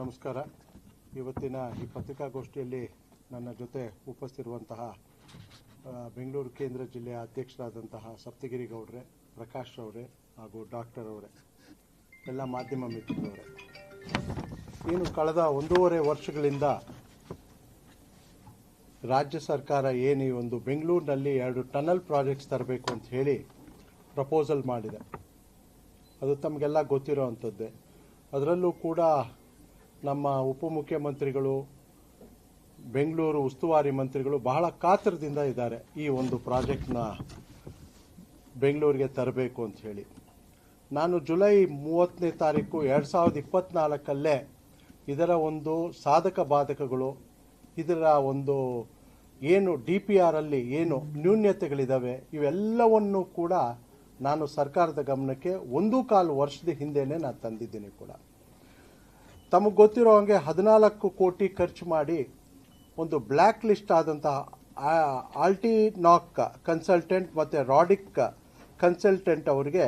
ನಮಸ್ಕಾರ. ಇವತ್ತಿನ ಈ ಪತ್ರಿಕಾಗೋಷ್ಠಿಯಲ್ಲಿ ನನ್ನ ಜೊತೆ ಉಪಸ್ಥಿರುವಂತಹ ಬೆಂಗಳೂರು ಕೇಂದ್ರ ಜಿಲ್ಲೆಯ ಅಧ್ಯಕ್ಷರಾದಂತಹ ಸಪ್ತಗಿರಿ ಗೌಡ್ರೆ, ಪ್ರಕಾಶ್ ಅವರೇ ಹಾಗೂ ಡಾಕ್ಟರ್ ಅವರೇ, ಎಲ್ಲ ಮಾಧ್ಯಮ ಮಿತ್ರರವರೆ. ಏನು ಕಳೆದ ಒಂದೂವರೆ ವರ್ಷಗಳಿಂದ ರಾಜ್ಯ ಸರ್ಕಾರ ಏನು ಈ ಒಂದು ಬೆಂಗಳೂರಿನಲ್ಲಿ ಎರಡು ಟನಲ್ ಪ್ರಾಜೆಕ್ಟ್ಸ್ ತರಬೇಕು ಅಂತ ಹೇಳಿ ಪ್ರಪೋಸಲ್ ಮಾಡಿದೆ. ಅದು ತಮಗೆಲ್ಲ ಗೊತ್ತಿರೋ ಅಂಥದ್ದೇ. ಅದರಲ್ಲೂ ಕೂಡ ನಮ್ಮ ಉಪಮುಖ್ಯಮಂತ್ರಿಗಳು, ಬೆಂಗಳೂರು ಉಸ್ತುವಾರಿ ಮಂತ್ರಿಗಳು ಬಹಳ ಕಾತರದಿಂದ ಇದ್ದಾರೆ ಈ ಒಂದು ಪ್ರಾಜೆಕ್ಟ್ನ ಬೆಂಗಳೂರಿಗೆ ತರಬೇಕು ಅಂತ ಹೇಳಿ. ನಾನು ಜುಲೈ ಮೂವತ್ತನೇ ತಾರೀಕು ಎರಡು ಸಾವಿರದ ಇಪ್ಪತ್ತ್ನಾಲ್ಕಲ್ಲೇ ಇದರ ಒಂದು ಸಾಧಕ ಬಾಧಕಗಳು, ಇದರ ಒಂದು ಏನು ಡಿ ಪಿ ಆರಲ್ಲಿ ಏನು ನ್ಯೂನ್ಯತೆಗಳಿದ್ದಾವೆ ಇವೆಲ್ಲವನ್ನು ಕೂಡ ನಾನು ಸರ್ಕಾರದ ಗಮನಕ್ಕೆ ಒಂದು ಕಾಲು ವರ್ಷದ ಹಿಂದೆನೇ ನಾನು ತಂದಿದ್ದೀನಿ ಕೂಡ. ತಮಗೆ ಗೊತ್ತಿರೋ ಹಾಗೆ ಹದಿನಾಲ್ಕು ಕೋಟಿ ಖರ್ಚು ಮಾಡಿ ಒಂದು ಬ್ಲ್ಯಾಕ್ ಲಿಸ್ಟ್ ಆದಂತಹ ಆಲ್ಟಿನಾಕ್ ಕನ್ಸಲ್ಟೆಂಟ್ ಮತ್ತು ರಾಡಿಕ್ ಕನ್ಸಲ್ಟೆಂಟ್ ಅವರಿಗೆ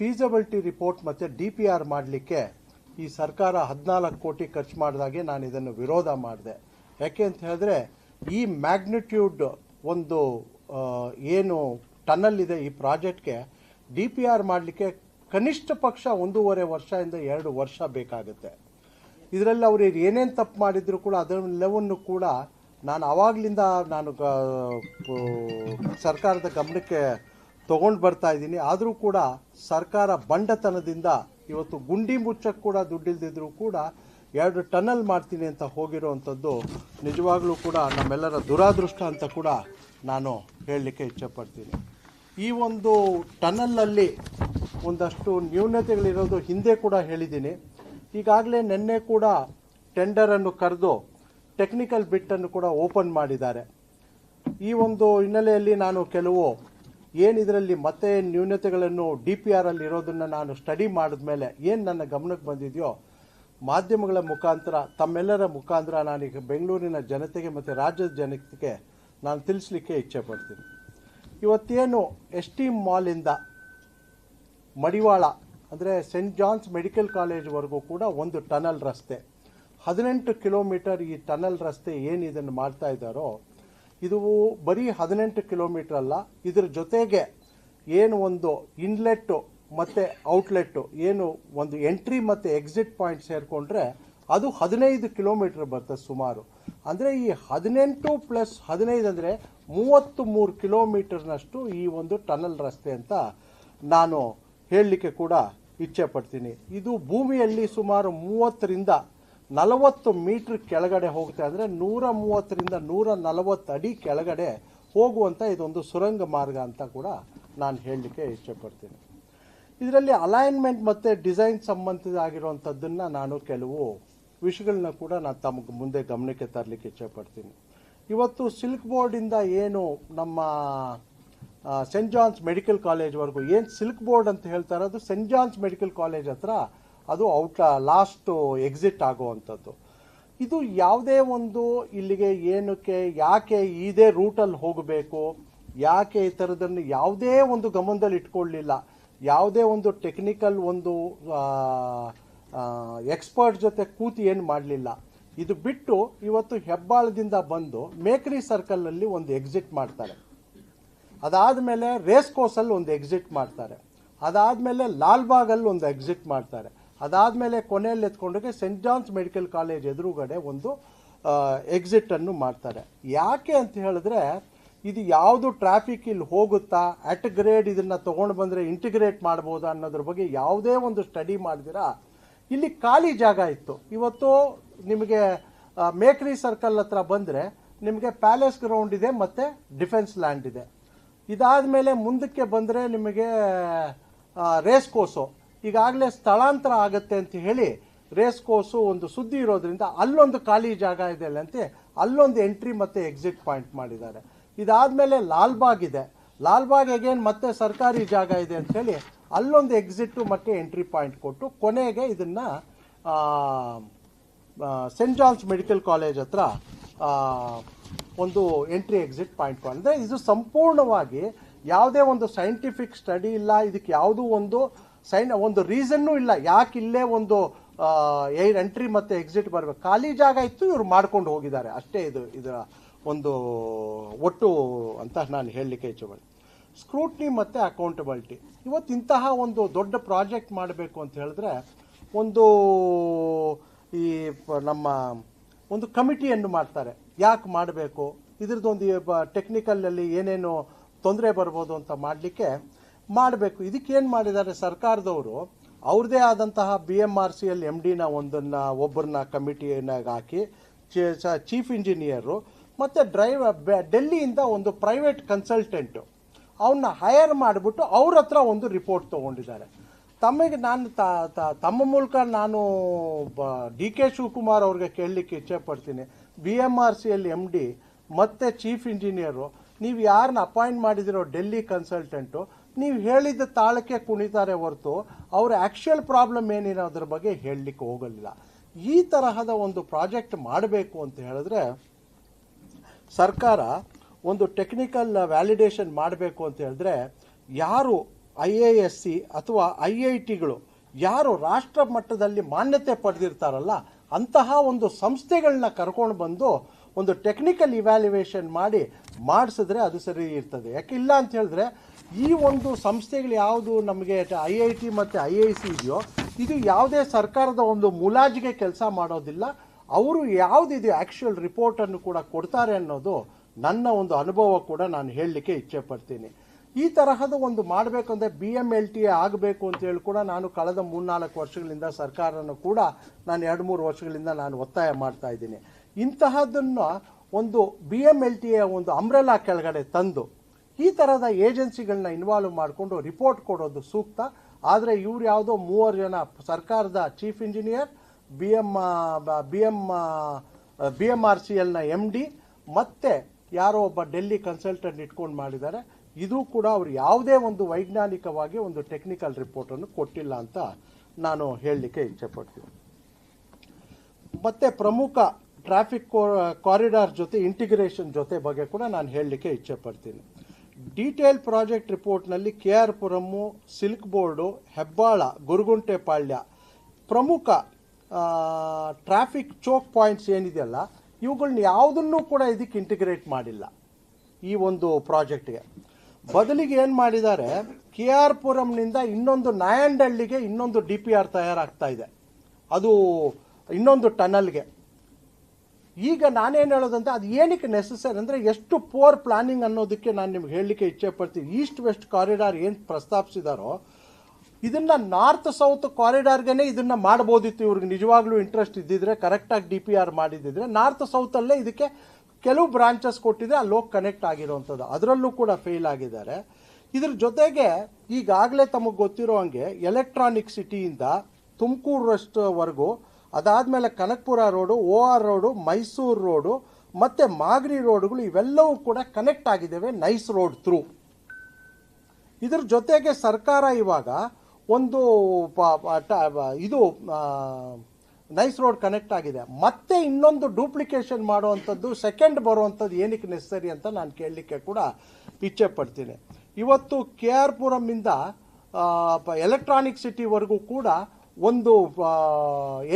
ಫೀಸಬಿಲಿಟಿ ರಿಪೋರ್ಟ್ ಮತ್ತು ಡಿ ಪಿ ಆರ್ ಮಾಡಲಿಕ್ಕೆ ಈ ಸರ್ಕಾರ ಹದಿನಾಲ್ಕು ಕೋಟಿ ಖರ್ಚು ಮಾಡಿದಾಗೆ ನಾನು ಇದನ್ನು ವಿರೋಧ ಮಾಡಿದೆ. ಯಾಕೆ ಅಂತ ಹೇಳಿದ್ರೆ, ಈ ಮ್ಯಾಗ್ನಿಟ್ಯೂಡ್ ಒಂದು ಏನು ಟನಲ್ ಇದೆ ಈ ಪ್ರಾಜೆಕ್ಟ್ಗೆ ಡಿ ಪಿ ಆರ್ ಮಾಡಲಿಕ್ಕೆ ಕನಿಷ್ಠ ಪಕ್ಷ ಒಂದೂವರೆ ವರ್ಷದಿಂದ ಎರಡು ವರ್ಷ ಬೇಕಾಗುತ್ತೆ. ಇದರಲ್ಲಿ ಅವರು ಏನೇನು ತಪ್ಪು ಮಾಡಿದ್ರು ಕೂಡ ಅದನ್ನೆಲ್ಲವನ್ನು ಕೂಡ ನಾನು ಆವಾಗಲಿಂದ ನಾನು ಸರ್ಕಾರದ ಗಮನಕ್ಕೆ ತಗೊಂಡು ಬರ್ತಾ ಇದ್ದೀನಿ. ಆದರೂ ಕೂಡ ಸರ್ಕಾರ ಬಂಡತನದಿಂದ ಇವತ್ತು ಗುಂಡಿ ಮುಚ್ಚಕ್ಕೆ ಕೂಡ ದುಡ್ಡಿಲ್ದಿದ್ರೂ ಕೂಡ ಎರಡು ಟನಲ್ ಮಾಡ್ತೀನಿ ಅಂತ ಹೋಗಿರೋವಂಥದ್ದು ನಿಜವಾಗ್ಲೂ ಕೂಡ ನಮ್ಮೆಲ್ಲರ ದುರಾದೃಷ್ಟ ಅಂತ ಕೂಡ ನಾನು ಹೇಳಲಿಕ್ಕೆ ಇಚ್ಛೆಪಡ್ತೀನಿ. ಈ ಒಂದು ಟನಲಲ್ಲಿ ಒಂದಷ್ಟು ನ್ಯೂನತೆಗಳಿರೋದು ಹಿಂದೆ ಕೂಡ ಹೇಳಿದ್ದೀನಿ. ಈಗಾಗಲೇ ನಿನ್ನೆ ಕೂಡ ಟೆಂಡರನ್ನು ಕರೆದು ಟೆಕ್ನಿಕಲ್ ಬಿಟ್ಟನ್ನು ಕೂಡ ಓಪನ್ ಮಾಡಿದ್ದಾರೆ. ಈ ಒಂದು ಹಿನ್ನೆಲೆಯಲ್ಲಿ ನಾನು ಕೆಲವು ಏನಿದರಲ್ಲಿ ಮತ್ತೆ ನ್ಯೂನತೆಗಳನ್ನು ಡಿ ಪಿ ಆರ್ ಅಲ್ಲಿ ಇರೋದನ್ನು ನಾನು ಸ್ಟಡಿ ಮಾಡಿದ ಮೇಲೆ ಏನು ನನ್ನ ಗಮನಕ್ಕೆ ಬಂದಿದೆಯೋ ಮಾಧ್ಯಮಗಳ ಮುಖಾಂತರ, ತಮ್ಮೆಲ್ಲರ ಮುಖಾಂತರ ನಾನೀಗ ಬೆಂಗಳೂರಿನ ಜನತೆಗೆ ಮತ್ತು ರಾಜ್ಯದ ಜನತೆಗೆ ನಾನು ತಿಳಿಸ್ಲಿಕ್ಕೆ ಇಚ್ಛೆ ಪಡ್ತೀನಿ. ಇವತ್ತೇನು ಎಸ್ ಟಿ ಮಾಲಿಂದ ಮಡಿವಾಳ ಅಂದರೆ ಸೆಂಟ್ ಜಾನ್ಸ್ ಮೆಡಿಕಲ್ ಕಾಲೇಜ್ವರೆಗೂ ಕೂಡ ಒಂದು ಟನಲ್ ರಸ್ತೆ. ಹದಿನೆಂಟು ಕಿಲೋಮೀಟರ್ ಈ ಟನಲ್ ರಸ್ತೆ ಏನು ಇದನ್ನು ಮಾಡ್ತಾ ಇದ್ದಾರೋ, ಇದು ಬರೀ ಹದಿನೆಂಟು ಕಿಲೋಮೀಟರ್ ಅಲ್ಲ, ಇದ್ರ ಜೊತೆಗೆ ಏನು ಒಂದು ಇನ್ಲೆಟ್ಟು ಮತ್ತು ಔಟ್ಲೆಟ್ಟು ಏನು ಒಂದು ಎಂಟ್ರಿ ಮತ್ತು ಎಕ್ಸಿಟ್ ಪಾಯಿಂಟ್ ಸೇರಿಕೊಂಡ್ರೆ ಅದು ಹದಿನೈದು ಕಿಲೋಮೀಟರ್ ಬರ್ತದೆ ಸುಮಾರು. ಅಂದರೆ ಈ ಹದಿನೆಂಟು ಪ್ಲಸ್ ಹದಿನೈದು ಅಂದರೆ ಮೂವತ್ತು ಮೂರು ಕಿಲೋಮೀಟರ್ನಷ್ಟು ಈ ಒಂದು ಟನಲ್ ರಸ್ತೆ ಅಂತ ನಾನು ಹೇಳಲಿಕ್ಕೆ ಕೂಡ ಇಚ್ಛೆ ಪಡ್ತೀನಿ ಇದು ಭೂಮಿಯಲ್ಲಿ ಸುಮಾರು ಮೂವತ್ತರಿಂದ ನಲವತ್ತು ಮೀಟ್ರ್ ಕೆಳಗಡೆ ಹೋಗುತ್ತೆ ಅಂದರೆ ನೂರ ಮೂವತ್ತರಿಂದ ನೂರ ನಲವತ್ತು ಅಡಿ ಕೆಳಗಡೆ ಹೋಗುವಂಥ ಇದೊಂದು ಸುರಂಗ ಮಾರ್ಗ ಅಂತ ಕೂಡ ನಾನು ಹೇಳಲಿಕ್ಕೆ ಇಚ್ಛೆ ಪಡ್ತೀನಿ ಇದರಲ್ಲಿ ಅಲೈನ್ಮೆಂಟ್ ಮತ್ತು ಡಿಸೈನ್ ಸಂಬಂಧಿತ ಆಗಿರುವಂಥದ್ದನ್ನು ನಾನು ಕೆಲವು ವಿಷಯಗಳನ್ನ ಕೂಡ ನಾನು ತಮಗೆ ಮುಂದೆ ಗಮನಕ್ಕೆ ತರಲಿಕ್ಕೆ ಇಚ್ಛೆ ಪಡ್ತೀನಿ ಇವತ್ತು ಸಿಲ್ಕ್ ಬೋರ್ಡಿಂದ ಏನು ನಮ್ಮ ಸೆಂಟ್ ಜಾನ್ಸ್ ಮೆಡಿಕಲ್ ಕಾಲೇಜ್ವರೆಗೂ ಏನು ಸಿಲ್ಕ್ ಬೋರ್ಡ್ ಅಂತ ಹೇಳ್ತಾರೆ, ಅದು ಸೆಂಟ್ ಜಾನ್ಸ್ ಮೆಡಿಕಲ್ ಕಾಲೇಜ್ ಹತ್ರ ಅದು ಔಟ್ ಲಾಸ್ಟ್ ಎಕ್ಸಿಟ್ ಆಗುವಂಥದ್ದು. ಇದು ಯಾವುದೇ ಒಂದು ಇಲ್ಲಿಗೆ ಏನಕ್ಕೆ, ಯಾಕೆ ಇದೇ ರೂಟಲ್ಲಿ ಹೋಗಬೇಕು, ಯಾಕೆ ಈ ಥರದನ್ನು ಯಾವುದೇ ಒಂದು ಗಮನದಲ್ಲಿ ಇಟ್ಕೊಳ್ಳಿಲ್ಲ, ಯಾವುದೇ ಒಂದು ಟೆಕ್ನಿಕಲ್ ಒಂದು ಎಕ್ಸ್ಪರ್ಟ್ ಜೊತೆ ಕೂತಿ ಏನು ಮಾಡಲಿಲ್ಲ. ಇದು ಬಿಟ್ಟು ಇವತ್ತು ಹೆಬ್ಬಾಳದಿಂದ ಬಂದು ಮೇಕ್ರಿ ಸರ್ಕಲ್ನಲ್ಲಿ ಒಂದು ಎಕ್ಸಿಟ್ ಮಾಡ್ತಾರೆ. ಅದಾದಮೇಲೆ ರೇಸ್ ಕೋರ್ಸಲ್ಲಿ ಒಂದು ಎಕ್ಸಿಟ್ ಮಾಡ್ತಾರೆ. ಅದಾದಮೇಲೆ ಲಾಲ್ಬಾಗಲ್ಲಿ ಒಂದು ಎಕ್ಸಿಟ್ ಮಾಡ್ತಾರೆ. ಅದಾದಮೇಲೆ ಕೊನೆಯಲ್ಲಿ ಎತ್ಕೊಂಡೋಗಿ ಸೆಂಟ್ ಜಾನ್ಸ್ ಮೆಡಿಕಲ್ ಕಾಲೇಜ್ ಎದುರುಗಡೆ ಒಂದು ಎಕ್ಸಿಟನ್ನು ಮಾಡ್ತಾರೆ. ಯಾಕೆ ಅಂತ ಹೇಳಿದ್ರೆ, ಇದು ಯಾವುದು ಟ್ರಾಫಿಕ್ ಇಲ್ಲಿ ಹೋಗುತ್ತಾ ಅಟ್ ಗ್ರೇಡ್ ಇದನ್ನು ತೊಗೊಂಡು ಬಂದರೆ ಇಂಟಿಗ್ರೇಟ್ ಮಾಡ್ಬೋದಾ ಅನ್ನೋದ್ರ ಬಗ್ಗೆ ಯಾವುದೇ ಒಂದು ಸ್ಟಡಿ ಮಾಡಿದಿರಾ, ಇಲ್ಲಿ ಖಾಲಿ ಜಾಗ ಇತ್ತು. ಇವತ್ತು ನಿಮಗೆ ಮೇಕ್ರಿ ಸರ್ಕಲ್ ಹತ್ರ ಬಂದರೆ ನಿಮಗೆ ಪ್ಯಾಲೇಸ್ ಗ್ರೌಂಡ್ ಇದೆ ಮತ್ತು ಡಿಫೆನ್ಸ್ ಲ್ಯಾಂಡ್ ಇದೆ. ಇದಾದ ಮೇಲೆ ಮುಂದಕ್ಕೆ ಬಂದರೆ ನಿಮಗೆ ರೇಸ್ ಕೋಸು. ಈಗಾಗಲೇ ಸ್ಥಳಾಂತರ ಆಗುತ್ತೆ ಅಂತ ಹೇಳಿ ರೇಸ್ ಕೋಸು ಒಂದು ಸುದ್ದಿ ಇರೋದ್ರಿಂದ ಅಲ್ಲೊಂದು ಖಾಲಿ ಜಾಗ ಇದೆ ಅಲ್ಲಂತೆ ಅಲ್ಲೊಂದು ಎಂಟ್ರಿ ಮತ್ತು ಎಕ್ಸಿಟ್ ಪಾಯಿಂಟ್ ಮಾಡಿದ್ದಾರೆ. ಇದಾದ ಮೇಲೆ ಲಾಲ್ಬಾಗ್ ಇದೆ. ಲಾಲ್ಬಾಗ್ ಅಗೇನ್ ಮತ್ತೆ ಸರ್ಕಾರಿ ಜಾಗ ಇದೆ ಅಂತ ಹೇಳಿ ಅಲ್ಲೊಂದು ಎಕ್ಸಿಟ್ಟು ಮತ್ತು ಎಂಟ್ರಿ ಪಾಯಿಂಟ್ ಕೊಟ್ಟು ಕೊನೆಗೆ ಇದನ್ನು ಸೆಂಟ್ ಜಾನ್ಸ್ ಮೆಡಿಕಲ್ ಕಾಲೇಜ್ ಹತ್ರ ಒಂದು ಎಂಟ್ರಿ ಎಕ್ಸಿಟ್ ಪಾಯಿಂಟ್ ಅಂದರೆ ಇದು ಸಂಪೂರ್ಣವಾಗಿ ಯಾವುದೇ ಒಂದು ಸೈಂಟಿಫಿಕ್ ಸ್ಟಡಿ ಇಲ್ಲ, ಇದಕ್ಕೆ ಯಾವುದೂ ಒಂದು ಸೈನ್ ಒಂದು ರೀಸನ್ನೂ ಇಲ್ಲ. ಯಾಕೆ ಇಲ್ಲೇ ಒಂದು ಏರ್ ಎಂಟ್ರಿ ಮತ್ತು ಎಕ್ಸಿಟ್ ಬರಬೇಕು? ಖಾಲಿ ಜಾಗ ಇತ್ತು, ಇವರು ಮಾಡ್ಕೊಂಡು ಹೋಗಿದ್ದಾರೆ. ಅಷ್ಟೇ ಇದು, ಇದರ ಒಂದು ಒಟ್ಟು ಅಂತ ನಾನು ಹೇಳಲಿಕ್ಕೆ ಇಚ್ಛೆಪಡ್ತೀನಿ ಸ್ಕ್ರೂಟ್ನಿ ಮತ್ತು ಅಕೌಂಟಬಿಲಿಟಿ ಇವತ್ತು ಇಂತಹ ಒಂದು ದೊಡ್ಡ ಪ್ರಾಜೆಕ್ಟ್ ಮಾಡಬೇಕು ಅಂತ ಹೇಳಿದ್ರೆ, ಒಂದು ಈ ನಮ್ಮ ಒಂದು ಕಮಿಟಿಯನ್ನು ಮಾಡ್ತಾರೆ. ಯಾಕೆ ಮಾಡಬೇಕು? ಇದ್ರದ್ದೊಂದು ಟೆಕ್ನಿಕಲಲ್ಲಿ ಏನೇನು ತೊಂದರೆ ಬರ್ಬೋದು ಅಂತ ಮಾಡಲಿಕ್ಕೆ ಮಾಡಬೇಕು. ಇದಕ್ಕೇನು ಮಾಡಿದ್ದಾರೆ ಸರ್ಕಾರದವರು? ಅವ್ರದ್ದೇ ಆದಂತಹ B M R C L M ಡಿನ ಒಂದನ್ನು, ಒಬ್ಬರನ್ನ ಕಮಿಟಿನಾಗ ಹಾಕಿ ಚೀಫ್ ಇಂಜಿನಿಯರು ಮತ್ತು ಡ್ರೈವ್ ಡೆಲ್ಲಿಯಿಂದ ಒಂದು ಪ್ರೈವೇಟ್ ಕನ್ಸಲ್ಟೆಂಟು ಅವನ್ನ ಹೈಯರ್ ಮಾಡಿಬಿಟ್ಟು ಅವ್ರ ಹತ್ರ ಒಂದು ರಿಪೋರ್ಟ್ ತೊಗೊಂಡಿದ್ದಾರೆ. ತಮಗೆ ನಾನು ತಮ್ಮ ಮೂಲಕ ನಾನು ಡಿ ಕೆ ಶಿವಕುಮಾರ್ ಅವ್ರಿಗೆ ಕೇಳಲಿಕ್ಕೆ ಇಚ್ಛೆ ಪಡ್ತೀನಿ. B M R C L M D ಮತ್ತು ಚೀಫ್ ಇಂಜಿನಿಯರು ನೀವು ಯಾರನ್ನ ಅಪಾಯಿಂಟ್ ಮಾಡಿದಿರೋ ಡೆಲ್ಲಿ ಕನ್ಸಲ್ಟೆಂಟು ನೀವು ಹೇಳಿದ ತಾಳಕ್ಕೆ ಕುಣಿತಾರೆ ಹೊರತು ಅವ್ರ ಆ್ಯಕ್ಚುಯಲ್ ಪ್ರಾಬ್ಲಮ್ ಏನಿರೋ ಅದ್ರ ಬಗ್ಗೆ ಹೇಳಲಿಕ್ಕೆ ಹೋಗಲಿಲ್ಲ. ಈ ತರಹದ ಒಂದು ಪ್ರಾಜೆಕ್ಟ್ ಮಾಡಬೇಕು ಅಂತ ಹೇಳಿದ್ರೆ, ಸರ್ಕಾರ ಒಂದು ಟೆಕ್ನಿಕಲ್ ವ್ಯಾಲಿಡೇಷನ್ ಮಾಡಬೇಕು ಅಂತ ಹೇಳಿದ್ರೆ, ಯಾರು ಐ ಎ ಎಸ್ ಸಿ ಅಥವಾ ಐ ಐ ಟಿಗಳು ಯಾರು ರಾಷ್ಟ್ರ ಮಟ್ಟದಲ್ಲಿ ಮಾನ್ಯತೆ ಪಡೆದಿರ್ತಾರಲ್ಲ, ಅಂತಹ ಒಂದು ಸಂಸ್ಥೆಗಳನ್ನ ಕರ್ಕೊಂಡು ಬಂದು ಒಂದು ಟೆಕ್ನಿಕಲ್ ಇವ್ಯಾಲ್ಯುವೇಷನ್ ಮಾಡಿ ಮಾಡಿಸಿದ್ರೆ ಅದು ಸರಿ ಇರ್ತದೆ. ಯಾಕೆ ಇಲ್ಲ ಅಂತ ಹೇಳಿದ್ರೆ, ಈ ಒಂದು ಸಂಸ್ಥೆಗಳು ಯಾವುದು ನಮಗೆ ಐ ಐ ಟಿ ಮತ್ತು ಐ ಐ ಸಿ ಇದೆಯೋ, ಇದು ಯಾವುದೇ ಸರ್ಕಾರದ ಒಂದು ಮುಲಾಜಿಗೆ ಕೆಲಸ ಮಾಡೋದಿಲ್ಲ. ಅವರು ಯಾವುದಿದೆ ಆ್ಯಕ್ಚುಯಲ್ ರಿಪೋರ್ಟನ್ನು ಕೂಡ ಕೊಡ್ತಾರೆ ಅನ್ನೋದು ನನ್ನ ಒಂದು ಅನುಭವ ಕೂಡ ನಾನು ಹೇಳಲಿಕ್ಕೆ ಇಚ್ಛೆ ಪಡ್ತೀನಿ. ಈ ತರಹದ ಒಂದು ಮಾಡಬೇಕಂದ್ರೆ ಬಿ ಎಂ ಎಲ್ ಟಿ ಆಗಬೇಕು ಅಂತೇಳಿ ಕೂಡ ನಾನು ಕಳೆದ ಮೂರ್ನಾಲ್ಕು ವರ್ಷಗಳಿಂದ ಸರ್ಕಾರನ ಕೂಡ ನಾನು ಎರಡು ಮೂರು ವರ್ಷಗಳಿಂದ ನಾನು ಒತ್ತಾಯ ಮಾಡ್ತಾ ಇದ್ದೀನಿ. ಇಂತಹದನ್ನು ಒಂದು ಬಿ ಎಂ ಎಲ್ ಟಿಯ ಒಂದು ಅಂಬ್ರೆಲಾ ಕೆಳಗಡೆ ತಂದು ಈ ಥರದ ಏಜೆನ್ಸಿಗಳನ್ನ ಇನ್ವಾಲ್ವ್ ಮಾಡಿಕೊಂಡು ರಿಪೋರ್ಟ್ ಕೊಡೋದು ಸೂಕ್ತ. ಆದರೆ ಇವ್ರು ಯಾವುದೋ ಮೂವರು ಜನ ಸರ್ಕಾರದ chief engineer B M B M B M R C ಎಲ್ನ M D ಮತ್ತು ಯಾರೋ ಒಬ್ಬ ಡೆಲ್ಲಿ ಕನ್ಸಲ್ಟೆಂಟ್ ಇಟ್ಕೊಂಡು ಮಾಡಿದ್ದಾರೆ. ಇದು ಕೂಡ ಅವರು ಯಾವುದೇ ಒಂದು ವೈಜ್ಞಾನಿಕವಾಗಿ ಒಂದು ಟೆಕ್ನಿಕಲ್ ರಿಪೋರ್ಟನ್ನು ಕೊಟ್ಟಿಲ್ಲ ಅಂತ ನಾನು ಹೇಳಲಿಕ್ಕೆ ಇಚ್ಛೆಪಡ್ತೀನಿ. ಮತ್ತು ಪ್ರಮುಖ ಟ್ರಾಫಿಕ್ ಕಾರಿಡಾರ್ ಜೊತೆ ಇಂಟಿಗ್ರೇಷನ್ ಜೊತೆ ಬಗ್ಗೆ ಕೂಡ ನಾನು ಹೇಳಲಿಕ್ಕೆ ಇಚ್ಛೆಪಡ್ತೀನಿ. Detail project ರಿಪೋರ್ಟ್ನಲ್ಲಿ K R Puram silk board Hebbal Goraguntepalya ಪ್ರಮುಖ ಟ್ರಾಫಿಕ್ ಚೋಕ್ ಪಾಯಿಂಟ್ಸ್ ಏನಿದೆಯಲ್ಲ ಇವುಗಳನ್ನ ಯಾವುದನ್ನೂ ಕೂಡ ಇದಕ್ಕೆ ಇಂಟಿಗ್ರೇಟ್ ಮಾಡಿಲ್ಲ ಈ ಒಂದು ಪ್ರಾಜೆಕ್ಟ್ಗೆ ಬದಲಿಗೆ ಏನು ಮಾಡಿದ್ದಾರೆ? ಕೆ ಆರ್ ಪುರಂನಿಂದ ಇನ್ನೊಂದು ನಾಯಂಡಹಳ್ಳಿಗೆ ಇನ್ನೊಂದು ಡಿ ಪಿ ಆರ್ ತಯಾರಾಗ್ತಾ ಇದೆ. ಅದು ಇನ್ನೊಂದು ಟನಲ್ಗೆ. ಈಗ ನಾನೇನು ಹೇಳೋದಂದ್ರೆ ಅದು ಏನಕ್ಕೆ ನೆಸಸರಿ ಅಂದರೆ ಎಷ್ಟು ಪೋರ್ ಪ್ಲಾನಿಂಗ್ ಅನ್ನೋದಕ್ಕೆ ನಾನು ನಿಮ್ಗೆ ಹೇಳಲಿಕ್ಕೆ ಇಚ್ಛೆ ಪಡ್ತೀನಿ ಈಸ್ಟ್ ವೆಸ್ಟ್ ಕಾರಿಡಾರ್ ಏನು ಪ್ರಸ್ತಾಪಿಸಿದಾರೋ, ಇದನ್ನ ನಾರ್ತ್ ಸೌತ್ ಕಾರಿಡಾರ್ಗೆ ಇದನ್ನ ಮಾಡ್ಬೋದಿತ್ತು. ಇವ್ರಿಗೆ ನಿಜವಾಗ್ಲೂ ಇಂಟ್ರೆಸ್ಟ್ ಇದ್ದಿದ್ರೆ ಕರೆಕ್ಟಾಗಿ ಡಿ ಪಿ ಆರ್ ಮಾಡಿದ್ದಿದ್ರೆ ನಾರ್ತ್ ಸೌತಲ್ಲೇ ಇದಕ್ಕೆ ಕೆಲವು ಬ್ರಾಂಚಸ್ ಕೊಟ್ಟಿದೆ, ಅಲ್ಲಿ ಹೋಗಿ ಕನೆಕ್ಟ್ ಆಗಿರೋವಂಥದ್ದು ಅದರಲ್ಲೂ ಕೂಡ ಫೇಲ್ ಆಗಿದ್ದಾರೆ. ಇದ್ರ ಜೊತೆಗೆ ಈಗಾಗಲೇ ತಮಗೆ ಗೊತ್ತಿರೋ ಹಂಗೆ ಎಲೆಕ್ಟ್ರಾನಿಕ್ ಸಿಟಿಯಿಂದ ತುಮಕೂರಷ್ಟವರೆಗೂ ಅದಾದಮೇಲೆ Kanakapura road, O R road, Mysuru road, ಮತ್ತು ಮಾಗಡಿ ರೋಡ್ಗಳು ಇವೆಲ್ಲವೂ ಕೂಡ ಕನೆಕ್ಟ್ ಆಗಿದ್ದಾವೆ ನೈಸ್ ರೋಡ್ ಥ್ರೂ ಇದ್ರ ಜೊತೆಗೆ ಸರ್ಕಾರ ಇವಾಗ ಒಂದು ಇದು ನೈಸ್ ರೋಡ್ ಕನೆಕ್ಟ್ ಆಗಿದೆ. ಮತ್ತೆ ಇನ್ನೊಂದು ಡೂಪ್ಲಿಕೇಶನ್ ಮಾಡುವಂಥದ್ದು ಸೆಕೆಂಡ್ ಬರುವಂಥದ್ದು ಏನಕ್ಕೆ ನೆಸೆಸರಿ ಅಂತ ನಾನು ಕೇಳಲಿಕ್ಕೆ ಕೂಡ ಇಚ್ಛೆ ಪಡ್ತೀನಿ. ಇವತ್ತು ಕೆ ಆರ್ ಪುರಮಿಂದ ಎಲೆಕ್ಟ್ರಾನಿಕ್ ಸಿಟಿವರೆಗೂ ಕೂಡ ಒಂದು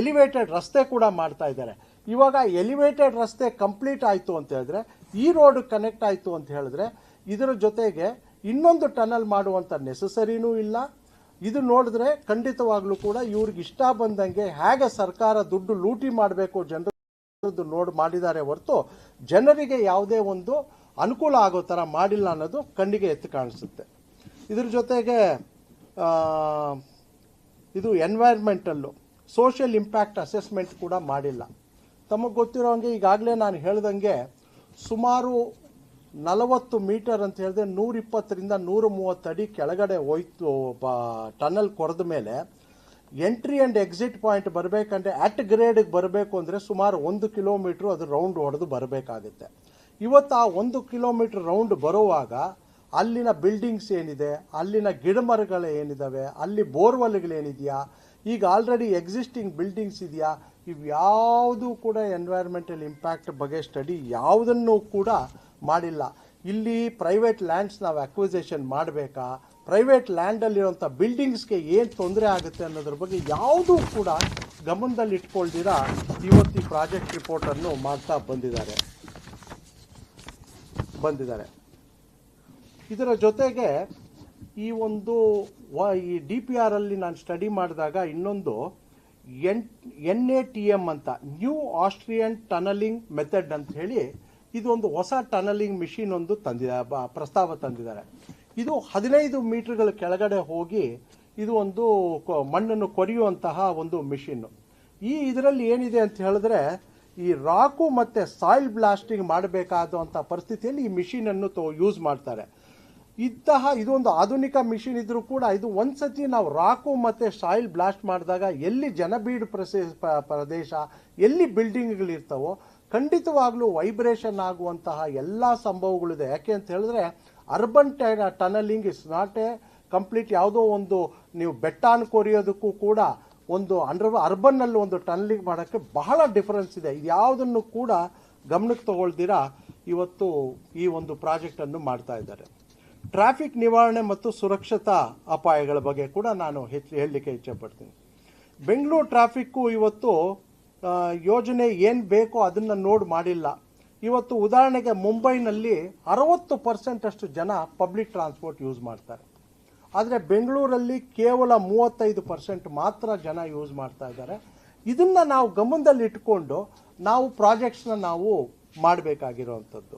ಎಲಿವೇಟೆಡ್ ರಸ್ತೆ ಕೂಡ ಮಾಡ್ತಾ ಇದ್ದಾರೆ. ಇವಾಗ ಎಲಿವೇಟೆಡ್ ರಸ್ತೆ ಕಂಪ್ಲೀಟ್ ಆಯಿತು ಅಂತ ಹೇಳಿದ್ರೆ, ಈ ರೋಡ್ ಕನೆಕ್ಟ್ ಆಯಿತು ಅಂತ ಹೇಳಿದ್ರೆ, ಇದರ ಜೊತೆಗೆ ಇನ್ನೊಂದು ಟನಲ್ ಮಾಡುವಂಥ ನೆಸಸರಿನೂ ಇಲ್ಲ ಇದು ನೋಡಿದ್ರೆ ಖಂಡಿತವಾಗ್ಲೂ ಕೂಡ ಇವ್ರಿಗೆ ಇಷ್ಟ ಬಂದಂಗೆ ಹೇಗೆ ಸರ್ಕಾರ ದುಡ್ಡು ಲೂಟಿ ಮಾಡಬೇಕು ಜನರದ್ದು ನೋಡ್ ಮಾಡಿದ್ದಾರೆ ಹೊರತು ಜನರಿಗೆ ಯಾವುದೇ ಒಂದು ಅನುಕೂಲ ಆಗೋ ಥರ ಮಾಡಿಲ್ಲ ಅನ್ನೋದು ಕಣ್ಣಿಗೆ ಎತ್ತಿ ಕಾಣಿಸುತ್ತೆ. ಇದ್ರ ಜೊತೆಗೆ ಇದು ಎನ್ವೈರ್ಮೆಂಟಲ್ಲು ಸೋಷಿಯಲ್ ಇಂಪ್ಯಾಕ್ಟ್ ಅಸೆಸ್ಮೆಂಟ್ ಕೂಡ ಮಾಡಿಲ್ಲ. ತಮಗೆ ಗೊತ್ತಿರೋ ಹಂಗೆ ಈಗಾಗಲೇ ನಾನು ಹೇಳ್ದಂಗೆ ಸುಮಾರು ನಲವತ್ತು ಮೀಟರ್ ಅಂತ ಹೇಳಿದ್ರೆ ನೂರಿಪ್ಪತ್ತರಿಂದ ನೂರ ಮೂವತ್ತು ಅಡಿ ಕೆಳಗಡೆ ಹೋಯ್ತು ಟನಲ್ ಕೊರೆದ ಮೇಲೆ. ಎಂಟ್ರಿ ಆ್ಯಂಡ್ ಎಕ್ಸಿಟ್ ಪಾಯಿಂಟ್ ಬರಬೇಕಂದ್ರೆ ಅಟ್ ಗ್ರೇಡ್ಗೆ ಬರಬೇಕು ಅಂದರೆ ಸುಮಾರು ಒಂದು ಕಿಲೋಮೀಟ್ರ್ ಅದು ರೌಂಡ್ ಹೊಡೆದು ಬರಬೇಕಾಗುತ್ತೆ. ಇವತ್ತು ಆ ಒಂದು ಕಿಲೋಮೀಟ್ರ್ ರೌಂಡ್ ಬರುವಾಗ ಅಲ್ಲಿನ ಬಿಲ್ಡಿಂಗ್ಸ್ ಏನಿದೆ, ಅಲ್ಲಿನ ಗಿಡಮರಗಳು ಏನಿದ್ದಾವೆ ಅಲ್ಲಿ ಬೋರ್ವೆಲ್ಗಳೇನಿದೆಯಾ, ಈಗ ಆಲ್ರೆಡಿ ಎಕ್ಸಿಸ್ಟಿಂಗ್ ಬಿಲ್ಡಿಂಗ್ಸ್ ಇದೆಯಾ, ಇವ್ಯಾವುದೂ ಕೂಡ ಎನ್ವೈರ್ಮೆಂಟಲ್ ಇಂಪ್ಯಾಕ್ಟ್ ಬಗ್ಗೆ ಸ್ಟಡಿ ಯಾವುದನ್ನು ಕೂಡ ಮಾಡಿಲ್ಲ. ಇಲ್ಲಿ ಪ್ರೈವೇಟ್ ಲ್ಯಾಂಡ್ಸ್ ನಾವು ಅಕ್ವಿಸೇಷನ್ ಮಾಡಬೇಕಾ? ಪ್ರೈವೇಟ್ ಲ್ಯಾಂಡಲ್ಲಿರೋಂಥ ಬಿಲ್ಡಿಂಗ್ಸ್ಗೆ ಏನು ತೊಂದರೆ ಆಗುತ್ತೆ ಅನ್ನೋದ್ರ ಬಗ್ಗೆ ಯಾವುದೂ ಕೂಡ ಗಮನದಲ್ಲಿ ಇಟ್ಕೊಳ್ದಿರಾ ಇವತ್ತು ಈ ಪ್ರಾಜೆಕ್ಟ್ ರಿಪೋರ್ಟನ್ನು ಮಾಡ್ತಾ ಬಂದಿದ್ದಾರೆ. ಬಂದಿದ್ದಾರೆ. ಇದರ ಜೊತೆಗೆ ಈ ಒಂದು ಈ ಡಿ ಪಿ ಆರಲ್ಲಿ ನಾನು ಸ್ಟಡಿ ಮಾಡಿದಾಗ ಇನ್ನೊಂದು N N A T M ಅಂತ ನ್ಯೂ ಆಸ್ಟ್ರಿಯನ್ ಟನಲಿಂಗ್ ಮೆಥಡ್ ಅಂತ ಹೇಳಿ ಇದು ಒಂದು ಹೊಸ ಟನಲಿಂಗ್ ಮಿಷಿನ್ ಒಂದು ತಂದಿದೆ ಪ್ರಸ್ತಾವ ತಂದಿದ್ದಾರೆ. ಇದು ಹದಿನೈದು ಮೀಟರ್ಗಳ ಕೆಳಗಡೆ ಹೋಗಿ ಇದು ಒಂದು ಮಣ್ಣನ್ನು ಕೊರೆಯುವಂತಹ ಒಂದು ಮಿಷಿನ್ನು ಈ ಇದರಲ್ಲಿ ಏನಿದೆ ಅಂತ ಹೇಳಿದ್ರೆ, ಈ ರಾಕು ಮತ್ತು ಸಾಯಿಲ್ ಬ್ಲಾಸ್ಟಿಂಗ್ ಮಾಡಬೇಕಾದಂಥ ಪರಿಸ್ಥಿತಿಯಲ್ಲಿ ಈ ಮಿಷಿನನ್ನು ತೊ ಯೂಸ್ ಮಾಡ್ತಾರೆ. ಇಂತಹ ಇದೊಂದು ಆಧುನಿಕ ಮಿಷಿನ್ ಇದ್ದರೂ ಕೂಡ ಇದು ಒಂದ್ಸತಿ ನಾವು ರಾಕು ಮತ್ತು ಸಾಯಿಲ್ ಬ್ಲಾಸ್ಟ್ ಮಾಡಿದಾಗ ಎಲ್ಲಿ ಜನಬೀಡು ಪ್ರಸೇ ಪ್ರದೇಶ, ಎಲ್ಲಿ ಬಿಲ್ಡಿಂಗ್ಗಳಿರ್ತಾವೋ ಖಂಡಿತವಾಗ್ಲೂ ವೈಬ್ರೇಷನ್ ಆಗುವಂತಹ ಎಲ್ಲ ಸಂಭವಗಳಿದೆ ಯಾಕೆ ಅಂತ ಹೇಳಿದ್ರೆ urban tunneling is not a complete ಯಾವುದೋ ಒಂದು ನೀವು ಬೆಟ್ಟಾನ್ ಕೊರಿಯೋದಕ್ಕೂ ಕೂಡ ಒಂದು ಅಂಡರ್ ಅರ್ಬನ್ನಲ್ಲಿ ಒಂದು ಟನಲಿಂಗ್ ಮಾಡೋಕ್ಕೆ ಬಹಳ ಡಿಫರೆನ್ಸ್ ಇದೆ. ಇದು ಯಾವುದನ್ನು ಕೂಡ ಗಮನಕ್ಕೆ ತಗೊಳ್ದಿರಾ ಇವತ್ತು ಈ ಒಂದು ಪ್ರಾಜೆಕ್ಟನ್ನು ಮಾಡ್ತಾ ಇದ್ದಾರೆ. ಟ್ರಾಫಿಕ್ ನಿವಾರಣೆ ಮತ್ತು ಸುರಕ್ಷತಾ ಅಪಾಯಗಳ ಬಗ್ಗೆ ಕೂಡ ನಾನು ಹೆಚ್ಚು ಹೇಳಲಿಕ್ಕೆ ಇಚ್ಛೆಪಡ್ತೀನಿ ಬೆಂಗಳೂರು ಟ್ರಾಫಿಕ್ಕು ಇವತ್ತು ಯೋಜನೆ ಏನು ಬೇಕೋ ಅದನ್ನು ನೋಡಿ ಮಾಡಿಲ್ಲ. ಇವತ್ತು ಉದಾಹರಣೆಗೆ ಮುಂಬೈನಲ್ಲಿ ಅರವತ್ತು ಪರ್ಸೆಂಟ್ ಅಷ್ಟು ಜನ ಪಬ್ಲಿಕ್ ಟ್ರಾನ್ಸ್ಪೋರ್ಟ್ ಯೂಸ್ ಮಾಡ್ತಾರೆ. ಆದರೆ ಬೆಂಗಳೂರಲ್ಲಿ ಕೇವಲ ಮೂವತ್ತೈದು ಪರ್ಸೆಂಟ್ ಮಾತ್ರ ಜನ ಯೂಸ್ ಮಾಡ್ತಾ ಇದ್ದಾರೆ. ಇದನ್ನು ನಾವು ಗಮನದಲ್ಲಿ ಇಟ್ಕೊಂಡು ನಾವು ಪ್ರಾಜೆಕ್ಟ್ಸ್ನ ನಾವು ಮಾಡಬೇಕಾಗಿರೋವಂಥದ್ದು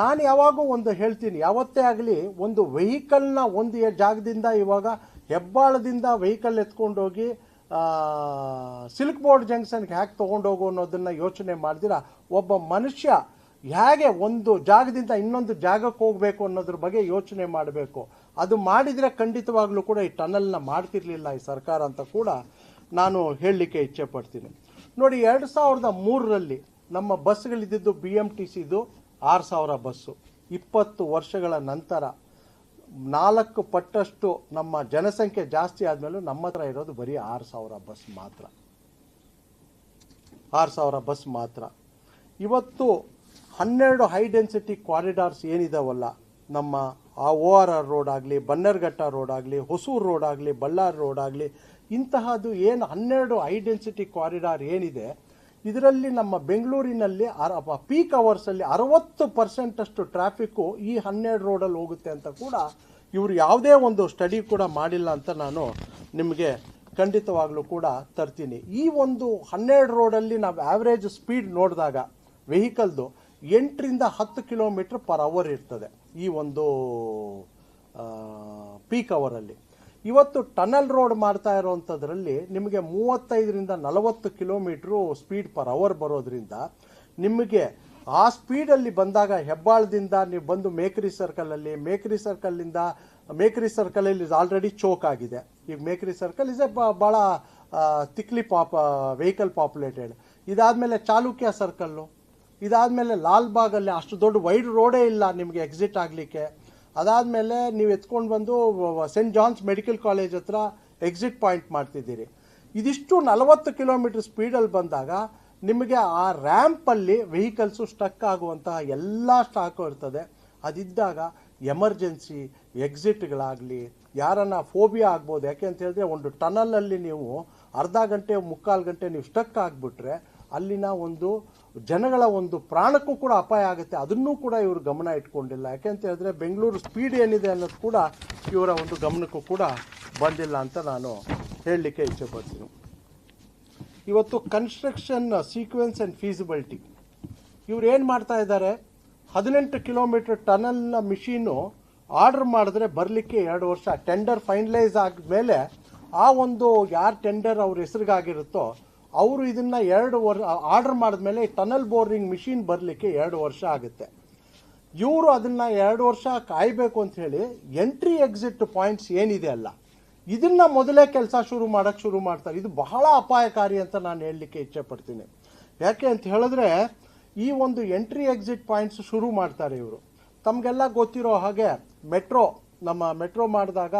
ನಾನು ಯಾವಾಗೂ ಒಂದು ಹೇಳ್ತೀನಿ, ಯಾವತ್ತೇ ಆಗಲಿ ಒಂದು ವೆಹಿಕಲ್ನ ಒಂದು ಜಾಗದಿಂದ ಇವಾಗ ಹೆಬ್ಬಾಳದಿಂದ ವೆಹಿಕಲ್ ಎತ್ಕೊಂಡೋಗಿ ಸಿಲ್ಕ್ ಬೋರ್ಡ್ ಜಂಕ್ಷನ್ಗೆ ಹ್ಯಾಕ್ ತೊಗೊಂಡೋಗು ಅನ್ನೋದನ್ನು ಯೋಚನೆ ಮಾಡಿದಿರ ಒಬ್ಬ ಮನುಷ್ಯ ಹೇಗೆ ಒಂದು ಜಾಗದಿಂದ ಇನ್ನೊಂದು ಜಾಗಕ್ಕೆ ಹೋಗಬೇಕು ಅನ್ನೋದ್ರ ಬಗ್ಗೆ ಯೋಚನೆ ಮಾಡಬೇಕು. ಅದು ಮಾಡಿದರೆ ಖಂಡಿತವಾಗ್ಲೂ ಕೂಡ ಈ ಟನಲ್ನ ಮಾಡ್ತಿರ್ಲಿಲ್ಲ ಈ ಸರ್ಕಾರ ಅಂತ ಕೂಡ ನಾನು ಹೇಳಲಿಕ್ಕೆ ಇಚ್ಛೆ ಪಡ್ತೀನಿ ನೋಡಿ, ಎರಡು ಸಾವಿರದ ಮೂರರಲ್ಲಿ ನಮ್ಮ ಬಸ್ಗಳಿದ್ದಿದ್ದು ಬಿ ಎಂ ಟಿ ಸಿದು ಆರು ಸಾವಿರ ಬಸ್ಸು. ಇಪ್ಪತ್ತು ವರ್ಷಗಳ ನಂತರ ನಾಲ್ಕು ಪಟ್ಟಷ್ಟು ನಮ್ಮ ಜನಸಂಖ್ಯೆ ಜಾಸ್ತಿ ಆದಮೇಲೂ ನಮ್ಮ ಹತ್ರ ಇರೋದು ಬರೀ ಆರು ಸಾವಿರ ಬಸ್ ಮಾತ್ರ. ಆರು ಸಾವಿರ ಬಸ್ ಮಾತ್ರ. ಇವತ್ತು ಹನ್ನೆರಡು ಹೈ ಡೆನ್ಸಿಟಿ ಕಾರಿಡಾರ್ಸ್ ಏನಿದಾವಲ್ಲ, ನಮ್ಮ ಆ ಓ ಆರ್ ಆರ್ ರೋಡ್ ಆಗಲಿ, ಬನ್ನರ್ಘಟ್ಟ ರೋಡ್ ಆಗಲಿ, ಹೊಸೂರು ರೋಡ್ ಆಗಲಿ, ಬಳ್ಳಾರಿ ರೋಡ್ ಆಗಲಿ, ಇಂತಹದ್ದು ಏನು ಹನ್ನೆರಡು ಹೈ ಡೆನ್ಸಿಟಿ ಕಾರಿಡಾರ್ ಏನಿದೆ ಇದರಲ್ಲಿ ನಮ್ಮ ಬೆಂಗಳೂರಿನಲ್ಲಿ ಪೀಕ್ ಅವರ್ಸಲ್ಲಿ ಅರವತ್ತು ಪರ್ಸೆಂಟಷ್ಟು ಟ್ರಾಫಿಕ್ಕು ಈ ಹನ್ನೆರಡು ರೋಡಲ್ಲಿ ಹೋಗುತ್ತೆ ಅಂತ ಕೂಡ ಇವರು ಯಾವುದೇ ಒಂದು ಸ್ಟಡಿ ಕೂಡ ಮಾಡಿಲ್ಲ ಅಂತ ನಾನು ನಿಮಗೆ ಖಂಡಿತವಾಗಲೂ ಕೂಡ ತರ್ತೀನಿ. ಈ ಒಂದು ಹನ್ನೆರಡು ರೋಡಲ್ಲಿ ನಾವು ಆ್ಯಾವ್ರೇಜ್ ಸ್ಪೀಡ್ ನೋಡಿದಾಗ ವೆಹಿಕಲ್ದು ಎಂಟರಿಂದ ಹತ್ತು ಕಿಲೋಮೀಟ್ರ್ ಪರ್ ಅವರ್ ಇರ್ತದೆ ಈ ಒಂದು ಪೀಕ್ ಅವರಲ್ಲಿ ಇವತ್ತು ಟನಲ್ ರೋಡ್ ಮಾಡ್ತಾ ಇರೋವಂಥದ್ರಲ್ಲಿ ನಿಮಗೆ ಮೂವತ್ತೈದರಿಂದ ನಲವತ್ತು ಕಿಲೋಮೀಟ್ರು ಸ್ಪೀಡ್ ಪರ್ ಅವರ್ ಬರೋದ್ರಿಂದ ನಿಮಗೆ ಆ ಸ್ಪೀಡಲ್ಲಿ ಬಂದಾಗ ಹೆಬ್ಬಾಳದಿಂದ ನೀವು ಬಂದು ಮೇಕರಿ ಸರ್ಕಲಲ್ಲಿ ಮೇಕರಿ ಸರ್ಕಲ್ಲಿಂದ ಮೇಕರಿ ಸರ್ಕಲಲ್ಲಿ ಆಲ್ರೆಡಿ ಚೋಕ್ ಆಗಿದೆ. ಈಗ ಮೇಕರಿ ಸರ್ಕಲ್ ಇಸ್ ಎ ಭಾಳ ತಿಕ್ಲಿ ಪಾಪ ವೆಹಿಕಲ್ ಪಾಪ್ಯುಲೇಟೆಡ್ ಇದಾದಮೇಲೆ ಚಾಲುಕ್ಯ ಸರ್ಕಲ್ಲು ಇದಾದಮೇಲೆ ಲಾಲ್ಬಾಗಲ್ಲಿ ಅಷ್ಟು ದೊಡ್ಡ ವೈಡ್ ರೋಡೇ ಇಲ್ಲ ನಿಮಗೆ ಎಕ್ಸಿಟ್ ಆಗಲಿಕ್ಕೆ. ಅದಾದಮೇಲೆ ನೀವು ಎತ್ಕೊಂಡು ಬಂದು ಸೆಂಟ್ ಜಾನ್ಸ್ ಮೆಡಿಕಲ್ ಕಾಲೇಜ್ ಹತ್ರ ಎಕ್ಸಿಟ್ ಪಾಯಿಂಟ್ ಮಾಡ್ತಿದ್ದೀರಿ. ಇದಿಷ್ಟು ನಲವತ್ತು ಕಿಲೋಮೀಟರ್ ಸ್ಪೀಡಲ್ಲಿ ಬಂದಾಗ ನಿಮಗೆ ಆ ರ್ಯಾಂಪಲ್ಲಿ ವೆಹಿಕಲ್ಸು ಸ್ಟಕ್ ಆಗುವಂತಹ ಎಲ್ಲ ಸ್ಟಾಕು ಇರ್ತದೆ. ಅದಿದ್ದಾಗ ಎಮರ್ಜೆನ್ಸಿ ಎಕ್ಸಿಟ್ಗಳಾಗಲಿ ಯಾರನ್ನ ಫೋಬಿಯಾ ಆಗ್ಬೋದು, ಯಾಕೆ ಅಂತ ಹೇಳಿದ್ರೆ ಒಂದು ಟನಲಲ್ಲಿ ನೀವು ಅರ್ಧ ಗಂಟೆ, ಮುಕ್ಕಾಲು ಗಂಟೆ ನೀವು ಸ್ಟಕ್ ಆಗಿಬಿಟ್ರೆ ಅಲ್ಲಿನ ಒಂದು ಜನಗಳ ಒಂದು ಪ್ರಾಣಕ್ಕೂ ಕೂಡ ಅಪಾಯ ಆಗುತ್ತೆ. ಅದನ್ನೂ ಕೂಡ ಇವರು ಗಮನ ಇಟ್ಕೊಂಡಿಲ್ಲ. ಯಾಕೆಂತ ಹೇಳಿದ್ರೆ ಬೆಂಗಳೂರು ಸ್ಪೀಡ್ ಏನಿದೆ ಅನ್ನೋದು ಕೂಡ ಇವರ ಒಂದು ಗಮನಕ್ಕೂ ಕೂಡ ಬಂದಿಲ್ಲ ಅಂತ ನಾನು ಹೇಳಲಿಕ್ಕೆ ಇಚ್ಛೆಪಡ್ತೀನಿ ಇವತ್ತು ಕನ್ಸ್ಟ್ರಕ್ಷನ್ ಸೀಕ್ವೆನ್ಸ್ ಆ್ಯಂಡ್ ಫೀಸಿಬಿಲಿಟಿ ಇವ್ರು ಏನು ಮಾಡ್ತಾ ಇದ್ದಾರೆ? ಹದಿನೆಂಟು ಕಿಲೋಮೀಟರ್ ಟನಲ್ನ ಮಿಷಿನು ಆರ್ಡರ್ ಮಾಡಿದ್ರೆ ಬರಲಿಕ್ಕೆ ಎರಡು ವರ್ಷ. ಟೆಂಡರ್ ಫೈನಲೈಸ್ ಆದಮೇಲೆ ಆ ಒಂದು ಯಾರು ಟೆಂಡರ್ ಅವ್ರ ಹೆಸರಿಗಾಗಿರುತ್ತೋ ಅವರು ಇದನ್ನು ಎರಡು ವರ್ಷ ಆರ್ಡರ್ ಮಾಡಿದ್ಮೇಲೆ ಟನಲ್ ಬೋರಿಂಗ್ ಮಿಷಿನ್ ಬರಲಿಕ್ಕೆ ಎರಡು ವರ್ಷ ಆಗುತ್ತೆ. ಇವರು ಅದನ್ನ ಎರಡು ವರ್ಷ ಕಾಯಬೇಕು ಅಂತ ಹೇಳಿ ಎಂಟ್ರಿ ಎಕ್ಸಿಟ್ ಪಾಯಿಂಟ್ಸ್ ಏನಿದೆ ಅಲ್ಲ, ಇದನ್ನ ಮೊದಲೇ ಕೆಲಸ ಶುರು ಮಾಡೋಕ್ಕೆ ಶುರು ಮಾಡ್ತಾರೆ. ಇದು ಬಹಳ ಅಪಾಯಕಾರಿ ಅಂತ ನಾನು ಹೇಳಲಿಕ್ಕೆ ಇಚ್ಛೆ ಪಡ್ತೀನಿ. ಯಾಕೆ ಅಂತ ಹೇಳಿದ್ರೆ, ಈ ಒಂದು ಎಂಟ್ರಿ ಎಕ್ಸಿಟ್ ಪಾಯಿಂಟ್ಸ್ ಶುರು ಮಾಡ್ತಾರೆ ಇವರು. ತಮಗೆಲ್ಲ ಗೊತ್ತಿರೋ ಹಾಗೆ ಮೆಟ್ರೋ ನಮ್ಮ ಮೆಟ್ರೋ ಮಾಡಿದಾಗ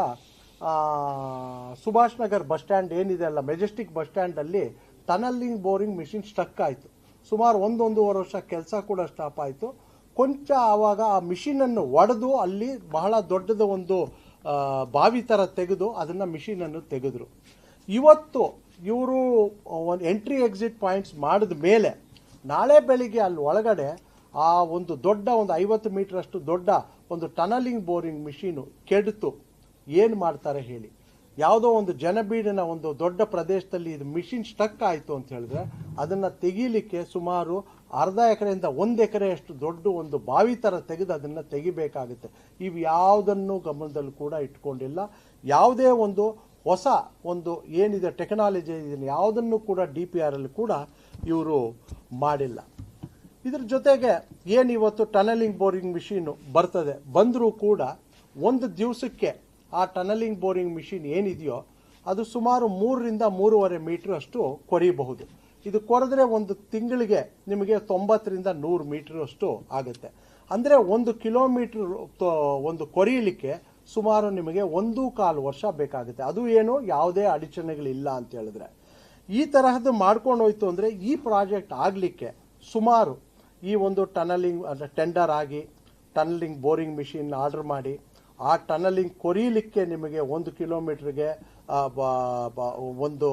ಸುಭಾಷ್ ನಗರ್ ಬಸ್ ಸ್ಟ್ಯಾಂಡ್ ಏನಿದೆ ಅಲ್ಲ ಮೆಜೆಸ್ಟಿಕ್ ಬಸ್ ಸ್ಟ್ಯಾಂಡಲ್ಲಿ ಟನಲ್ಲಿಂಗ್ ಬೋರಿಂಗ್ ಮಿಷಿನ್ ಸ್ಟಕ್ ಆಯಿತು. ಸುಮಾರು ಒಂದೊಂದೂವರೆ ವರ್ಷ ಕೆಲಸ ಕೂಡ ಸ್ಟಾಪ್ ಆಯಿತು. ಕೊಂಚ ಆವಾಗ ಆ ಮಿಷಿನನ್ನು ಒಡೆದು ಅಲ್ಲಿ ಬಹಳ ದೊಡ್ಡದ ಒಂದು ಬಾವಿ ಥರ ತೆಗೆದು ಅದನ್ನು ಮಿಷಿನನ್ನು ತೆಗೆದ್ರು. ಇವತ್ತು ಇವರು ಒಂದು ಎಂಟ್ರಿ ಎಕ್ಸಿಟ್ ಪಾಯಿಂಟ್ಸ್ ಮಾಡಿದ ಮೇಲೆ ನಾಳೆ ಬೆಳಿಗ್ಗೆ ಅಲ್ಲಿ ಒಳಗಡೆ ಆ ಒಂದು ದೊಡ್ಡ ಒಂದು ಐವತ್ತು ಮೀಟರ್ ಅಷ್ಟು ದೊಡ್ಡ ಒಂದು ಟನಲಿಂಗ್ ಬೋರಿಂಗ್ ಮಿಷಿನು ಕೆಡ್ತು. ಏನು ಮಾಡ್ತಾರೆ ಹೇಳಿ. ಯಾವುದೋ ಒಂದು ಜನಬೀಡಿನ ಒಂದು ದೊಡ್ಡ ಪ್ರದೇಶದಲ್ಲಿ ಇದು ಮಿಷಿನ್ ಸ್ಟಕ್ ಆಯಿತು ಅಂತ ಹೇಳಿದ್ರೆ ಅದನ್ನು ತೆಗೀಲಿಕ್ಕೆ ಸುಮಾರು ಅರ್ಧ ಎಕರೆಯಿಂದ ಒಂದು ಎಕರೆಯಷ್ಟು ದೊಡ್ಡ ಒಂದು ಬಾವಿ ಥರ ತೆಗೆದು ಅದನ್ನು ತೆಗಿಬೇಕಾಗುತ್ತೆ. ಇವು ಯಾವುದನ್ನು ಗಮನದಲ್ಲಿ ಕೂಡ ಇಟ್ಕೊಂಡಿಲ್ಲ. ಯಾವುದೇ ಒಂದು ಹೊಸ ಒಂದು ಏನಿದೆ ಟೆಕ್ನಾಲಜಿ ಇದನ್ನು ಯಾವುದನ್ನು ಕೂಡ ಡಿ ಪಿ ಆರಲ್ಲಿ ಕೂಡ ಇವರು ಮಾಡಿಲ್ಲ. ಇದ್ರ ಜೊತೆಗೆ ಏನು ಇವತ್ತು ಟನಲಿಂಗ್ ಬೋರಿಂಗ್ ಮಿಷಿನು ಬರ್ತದೆ ಬಂದರೂ ಕೂಡ ಒಂದು ದಿವಸಕ್ಕೆ ಆ ಟನಲಿಂಗ್ ಬೋರಿಂಗ್ ಮಿಷಿನ್ ಏನಿದೆಯೋ, ಅದು ಸುಮಾರು ಮೂರರಿಂದ ಮೂರುವರೆ ಮೀಟ್ರ್ ಅಷ್ಟು ಕೊರಿಬಹುದು ಇದು ಕೊರೆದ್ರೆ ಒಂದು ತಿಂಗಳಿಗೆ ನಿಮಗೆ ತೊಂಬತ್ತರಿಂದ ನೂರು ಮೀಟ್ರ್ ಅಷ್ಟು ಆಗುತ್ತೆ. ಅಂದರೆ ಒಂದು ಕಿಲೋಮೀಟ್ರ್ ಒಂದು ಕೊರೀಲಿಕ್ಕೆ ಸುಮಾರು ನಿಮಗೆ ಒಂದು ಕಾಲು ವರ್ಷ ಬೇಕಾಗುತ್ತೆ. ಅದು ಏನು? ಯಾವುದೇ ಅಡಚಣೆಗಳಿಲ್ಲ ಅಂತ ಹೇಳಿದ್ರೆ. ಈ ತರಹದ್ದು ಮಾಡ್ಕೊಂಡು ಹೋಯ್ತು ಅಂದರೆ ಈ ಪ್ರಾಜೆಕ್ಟ್ ಆಗಲಿಕ್ಕೆ ಸುಮಾರು ಈ ಒಂದು ಟನಲಿಂಗ್ ಅಂದರೆ ಟೆಂಡರ್ ಆಗಿ ಟನಲಿಂಗ್ ಬೋರಿಂಗ್ ಮಿಷಿನ್ ಆರ್ಡರ್ ಮಾಡಿ ಆ ಟನಲಿಂಗ್ ಕೊರೀಲಿಕ್ಕೆ ನಿಮಗೆ ಒಂದು ಕಿಲೋಮೀಟ್ರಿಗೆ ಒಂದು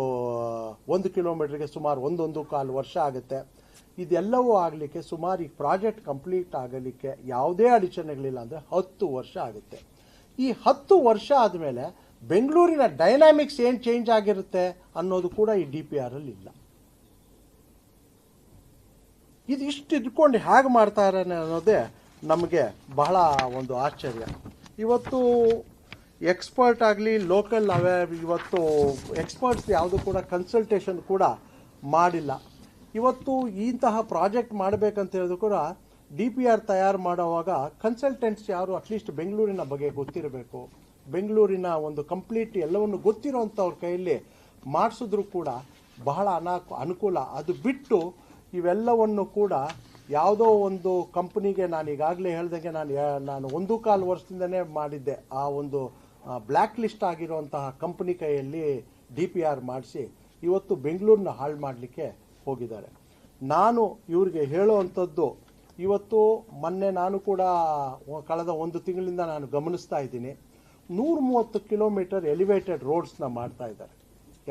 ಒಂದು ಕಿಲೋಮೀಟ್ರಿಗೆ ಸುಮಾರು ಒಂದೊಂದು ಕಾಲು ವರ್ಷ ಆಗುತ್ತೆ. ಇದೆಲ್ಲವೂ ಆಗಲಿಕ್ಕೆ ಸುಮಾರು ಈ ಪ್ರಾಜೆಕ್ಟ್ ಕಂಪ್ಲೀಟ್ ಆಗಲಿಕ್ಕೆ ಯಾವುದೇ ಅಡಚಣೆಗಳಿಲ್ಲ ಅಂದರೆ ಹತ್ತು ವರ್ಷ ಆಗುತ್ತೆ. ಈ ಹತ್ತು ವರ್ಷ ಆದಮೇಲೆ ಬೆಂಗಳೂರಿನ ಡೈನಾಮಿಕ್ಸ್ ಏನು ಚೇಂಜ್ ಆಗಿರುತ್ತೆ ಅನ್ನೋದು ಕೂಡ ಈ ಡಿ ಪಿ ಆರಲ್ಲಿ ಇಲ್ಲ. ಇದು ಇಷ್ಟು ಇದ್ಕೊಂಡು ಹೇಗೆ ಮಾಡ್ತಾರೆ ಅನ್ನೋದೇ ನಮಗೆ ಬಹಳ ಒಂದು ಆಶ್ಚರ್ಯ. ಇವತ್ತು ಎಕ್ಸ್ಪರ್ಟ್ ಆಗಲಿ ಲೋಕಲ್ ಅವೇ ಇವತ್ತು ಎಕ್ಸ್ಪರ್ಟ್ಸ್ ಯಾವುದು ಕೂಡ ಕನ್ಸಲ್ಟೇಷನ್ ಕೂಡ ಮಾಡಿಲ್ಲ. ಇವತ್ತು ಇಂತಹ ಪ್ರಾಜೆಕ್ಟ್ ಮಾಡಬೇಕಂತ ಹೇಳಿದ್ರು ಕೂಡ ಡಿ ಪಿ ಆರ್ ತಯಾರು ಮಾಡುವಾಗ ಕನ್ಸಲ್ಟೆಂಟ್ಸ್ ಯಾರು ಅಟ್ಲೀಸ್ಟ್ ಬೆಂಗಳೂರಿನ ಬಗ್ಗೆ ಗೊತ್ತಿರಬೇಕು. ಬೆಂಗಳೂರಿನ ಒಂದು ಕಂಪ್ಲೀಟ್ ಎಲ್ಲವನ್ನು ಗೊತ್ತಿರೋವಂಥವ್ರ ಕೈಯಲ್ಲಿ ಮಾಡಿಸಿದ್ರು ಕೂಡ ಬಹಳ ಅನಾ ಅನುಕೂಲ. ಅದು ಬಿಟ್ಟು ಇವೆಲ್ಲವನ್ನು ಕೂಡ ಯಾವುದೋ ಒಂದು ಕಂಪ್ನಿಗೆ ನಾನು ಈಗಾಗಲೇ ಹೇಳ್ದಂಗೆ ನಾನು ನಾನು ಒಂದು ಕಾಲು ವರ್ಷದಿಂದನೇ ಮಾಡಿದ್ದೆ. ಆ ಒಂದು ಬ್ಲ್ಯಾಕ್ ಲಿಸ್ಟ್ ಆಗಿರುವಂತಹ ಕಂಪ್ನಿ ಕೈಯಲ್ಲಿ ಡಿ ಪಿ ಆರ್ ಮಾಡಿಸಿ ಇವತ್ತು ಬೆಂಗಳೂರನ್ನ ಹಾಳು ಮಾಡಲಿಕ್ಕೆ ಹೋಗಿದ್ದಾರೆ. ನಾನು ಇವರಿಗೆ ಹೇಳುವಂಥದ್ದು, ಇವತ್ತು ಮೊನ್ನೆ ನಾನು ಕೂಡ ಕಳೆದ ಒಂದು ತಿಂಗಳಿಂದ ನಾನು ಗಮನಿಸ್ತಾ ಇದ್ದೀನಿ. ನೂರ ಮೂವತ್ತು ಕಿಲೋಮೀಟರ್ ಎಲಿವೇಟೆಡ್ ರೋಡ್ಸ್ನ ಮಾಡ್ತಾ ಇದ್ದಾರೆ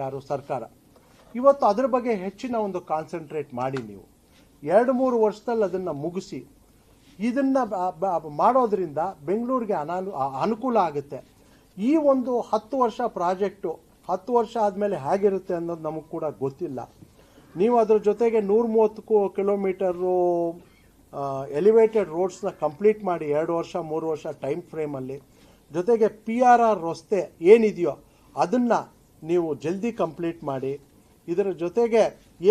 ಯಾರು ಸರ್ಕಾರ. ಇವತ್ತು ಅದ್ರ ಬಗ್ಗೆ ಹೆಚ್ಚಿನ ಒಂದು ಕಾನ್ಸಂಟ್ರೇಟ್ ಮಾಡಿ ನೀವು. ಎರಡು ಮೂರು ವರ್ಷದಲ್ಲಿ ಅದನ್ನು ಮುಗಿಸಿ ಇದನ್ನು ಮಾಡೋದ್ರಿಂದ ಬೆಂಗಳೂರಿಗೆ ಅನಾನು ಅನುಕೂಲ ಆಗುತ್ತೆ. ಈ ಒಂದು ಹತ್ತು ವರ್ಷ ಪ್ರಾಜೆಕ್ಟು, ಹತ್ತು ವರ್ಷ ಆದಮೇಲೆ ಹೇಗಿರುತ್ತೆ ಅನ್ನೋದು ನಮಗೆ ಕೂಡ ಗೊತ್ತಿಲ್ಲ. ನೀವು ಅದ್ರ ಜೊತೆಗೆ ನೂರ ಮೂವತ್ತು ಕಿಲೋಮೀಟರು ಎಲಿವೇಟೆಡ್ ರೋಡ್ಸ್ನ ಕಂಪ್ಲೀಟ್ ಮಾಡಿ ಎರಡು ವರ್ಷ, ಮೂರು ವರ್ಷ ಟೈಮ್ ಫ್ರೇಮಲ್ಲಿ, ಜೊತೆಗೆ ಪಿ ಆರ್ ಆರ್ ರಸ್ತೆ ಏನಿದೆಯೋ ಅದನ್ನು ನೀವು ಜಲ್ದಿ ಕಂಪ್ಲೀಟ್ ಮಾಡಿ, ಇದರ ಜೊತೆಗೆ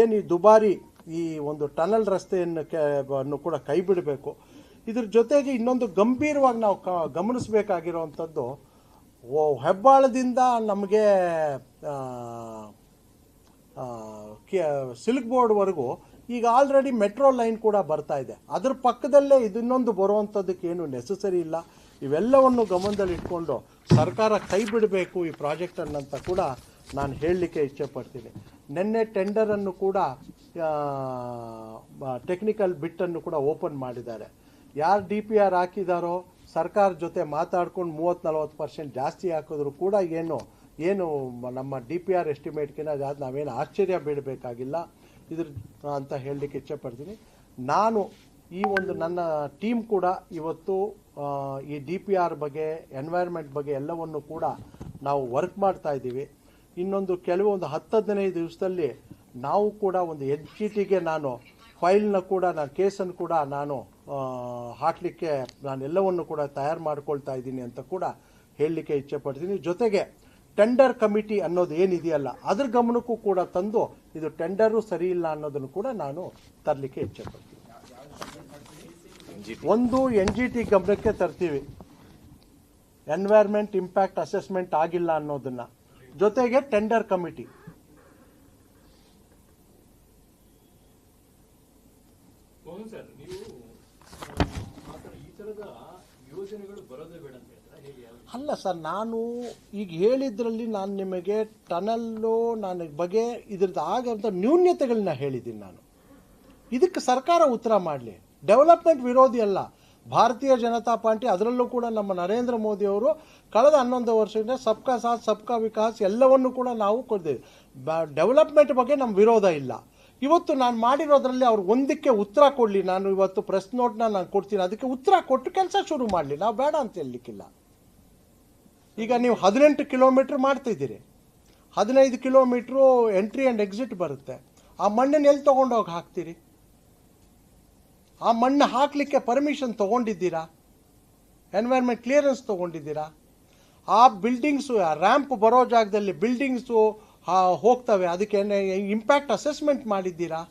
ಏನು ಈ ದುಬಾರಿ ಈ ಒಂದು ಟನಲ್ ರಸ್ತೆಯನ್ನು ಕೂಡ ಕೈ ಬಿಡಬೇಕು ಇದ್ರ ಜೊತೆಗೆ ಇನ್ನೊಂದು ಗಂಭೀರವಾಗಿ ನಾವು ಕ, ಗಮನಿಸಬೇಕಾಗಿರುವಂಥದ್ದು ಹೆಬ್ಬಾಳದಿಂದ ನಮಗೆ ಸಿಲ್ಕ್ ಬೋರ್ಡ್ವರೆಗೂ ಈಗ ಆಲ್ರೆಡಿ ಮೆಟ್ರೋ ಲೈನ್ ಕೂಡ ಬರ್ತಾ ಇದೆ. ಅದ್ರ ಪಕ್ಕದಲ್ಲೇ ಇದನ್ನೊಂದು ಬರುವಂಥದ್ದಕ್ಕೆ ಏನು ನೆಸಸರಿ ಇಲ್ಲ. ಇವೆಲ್ಲವನ್ನು ಗಮನದಲ್ಲಿ ಇಟ್ಕೊಂಡು ಸರ್ಕಾರ ಕೈ ಬಿಡಬೇಕು ಈ ಪ್ರಾಜೆಕ್ಟ್ ಅಂತ ಕೂಡ ನಾನು ಹೇಳಲಿಕ್ಕೆ ಇಚ್ಛೆಪಡ್ತೀನಿ. ನಿನ್ನೆ ಟೆಂಡರನ್ನು ಕೂಡ ಟೆಕ್ನಿಕಲ್ ಬಿಟ್ಟನ್ನು ಕೂಡ ಓಪನ್ ಮಾಡಿದ್ದಾರೆ. ಯಾರು ಡಿ ಪಿ ಆರ್ ಹಾಕಿದಾರೋ, ಸರ್ಕಾರ ಜೊತೆ ಮಾತಾಡ್ಕೊಂಡು ಮೂವತ್ತು ನಲ್ವತ್ತು ಪರ್ಸೆಂಟ್ ಜಾಸ್ತಿ ಹಾಕಿದ್ರು ಕೂಡ ಏನು ಏನು ನಮ್ಮ ಡಿ ಪಿ ಆರ್ ಎಸ್ಟಿಮೇಟ್ಗಿನ ಅದು ನಾವೇನು ಆಶ್ಚರ್ಯ ಬೀಳಬೇಕಾಗಿಲ್ಲ. ಇದ್ರ, ಅಂತ ಹೇಳಲಿಕ್ಕೆ ಇಚ್ಛೆಪಡ್ತೀನಿ ನಾನು ಈ ಒಂದು ನನ್ನ ಟೀಮ್ ಕೂಡ ಇವತ್ತು ಈ ಡಿ ಪಿ ಆರ್ ಬಗ್ಗೆ ಎನ್ವೈರ್ಮೆಂಟ್ ಬಗ್ಗೆ ಎಲ್ಲವನ್ನು ಕೂಡ ನಾವು ವರ್ಕ್ ಮಾಡ್ತಾ ಇದ್ದೀವಿ. ಇನ್ನೊಂದು ಕೆಲವೊಂದು ಹತ್ತು ಹದಿನೈದು ದಿವಸದಲ್ಲಿ ನಾವು ಕೂಡ ಒಂದು ಎನ್ ಜಿ ಟಿಗೆ ನಾನು ಫೈಲ್ನ ಕೂಡ ನಾನು ಕೇಸನ್ನು ಕೂಡ ನಾನು ಹಾಕಲಿಕ್ಕೆ ನಾನು ಎಲ್ಲವನ್ನು ಕೂಡ ತಯಾರು ಮಾಡ್ಕೊಳ್ತಾ ಇದ್ದೀನಿ ಅಂತ ಕೂಡ ಹೇಳಲಿಕ್ಕೆ ಇಚ್ಛೆ ಪಡ್ತೀನಿ. ಜೊತೆಗೆ ಟೆಂಡರ್ ಕಮಿಟಿ ಅನ್ನೋದು ಏನಿದೆಯಲ್ಲ, ಅದ್ರ ಗಮನಕ್ಕೂ ಕೂಡ ತಂದು ಇದು ಟೆಂಡರು ಸರಿ ಇಲ್ಲ ಅನ್ನೋದನ್ನು ಕೂಡ ನಾನು ತರಲಿಕ್ಕೆ ಇಚ್ಛೆ ಪಡ್ತೀನಿ. ಒಂದು ಎನ್ ಜಿ ಟಿ ಗಮನಕ್ಕೆ ತರ್ತೀವಿ. ಎನ್ವೈರ್ಮೆಂಟ್ ಇಂಪ್ಯಾಕ್ಟ್ ಅಸೆಸ್ಮೆಂಟ್ ಆಗಿಲ್ಲ ಅನ್ನೋದನ್ನ. ಜೊತೆಗೆ ಟೆಂಡರ್ ಕಮಿಟಿ ಅಲ್ಲ ಸರ್ ನಾನು ಈಗ ಹೇಳಿದ್ರಲ್ಲಿ ನಾನು ನಿಮಗೆ ಟನಲ್ಲು ನಾನು ಬಗ್ಗೆ ಇದ್ರದ್ದು ಆಗಂತ ನ್ಯೂನ್ಯತೆಗಳನ್ನ ಹೇಳಿದ್ದೀನಿ ನಾನು. ಇದಕ್ಕೆ ಸರ್ಕಾರ ಉತ್ತರ ಮಾಡಲಿ. ಡೆವಲಪ್ಮೆಂಟ್ ವಿರೋಧಿ ಅಲ್ಲ. ಭಾರತೀಯ ಜನತಾ ಪಾರ್ಟಿ, ಅದರಲ್ಲೂ ಕೂಡ ನಮ್ಮ ನರೇಂದ್ರ ಮೋದಿ ಅವರು ಕಳೆದ ಹನ್ನೊಂದು ವರ್ಷದಿಂದ ಸಬ್ಕಾ ಸಾಥ್, ಸಬ್ಕಾ ವಿಕಾಸ್ ಎಲ್ಲವನ್ನು ಕೂಡ ನಾವು ಕೊಡ್ತೀವಿ. ಡೆವಲಪ್ಮೆಂಟ್ ಬಗ್ಗೆ ನಮ್ಮ ವಿರೋಧ ಇಲ್ಲ. ಇವತ್ತು ನಾನು ಮಾಡಿರೋದ್ರಲ್ಲಿ ಅವ್ರು ಒಂದಕ್ಕೆ ಉತ್ತರ ಕೊಡಲಿ. ನಾನು ಇವತ್ತು ಪ್ರೆಸ್ ನೋಟ್ನ ನಾನು ಕೊಡ್ತೀನಿ. ಅದಕ್ಕೆ ಉತ್ತರ ಕೊಟ್ಟು ಕೆಲಸ ಶುರು ಮಾಡಲಿ. ನಾವು ಬೇಡ ಅಂತ ಹೇಳಲಿಕ್ಕಿಲ್ಲ. ಈಗ ನೀವು ಹದಿನೆಂಟು ಕಿಲೋಮೀಟ್ರ್ ಮಾಡ್ತಿದ್ದೀರಿ ಹದಿನೈದು ಕಿಲೋಮೀಟ್ರು ಎಂಟ್ರಿ ಆ್ಯಂಡ್ ಎಕ್ಸಿಟ್ ಬರುತ್ತೆ. ಆ ಮಣ್ಣನ್ನು ಎಲ್ಲಿ ತೊಗೊಂಡೋಗಿ ಹಾಕ್ತೀರಿ? ಆ ಮಣ್ಣು ಹಾಕಲಿಕ್ಕೆ ಪರ್ಮಿಷನ್ ತೊಗೊಂಡಿದ್ದೀರಾ? ಎನ್ವೈರ್ಮೆಂಟ್ ಕ್ಲಿಯರೆನ್ಸ್ ತೊಗೊಂಡಿದ್ದೀರಾ? ಆ ಬಿಲ್ಡಿಂಗ್ಸು ರ್ಯಾಂಪ್ ಬರೋ ಜಾಗದಲ್ಲಿ ಬಿಲ್ಡಿಂಗ್ಸು ಹೋಗ್ತವೆ. ಅದಕ್ಕೆ ಇಂಪ್ಯಾಕ್ಟ್ ಅಸೆಸ್ಮೆಂಟ್ ಮಾಡಿದ್ದೀರಾ?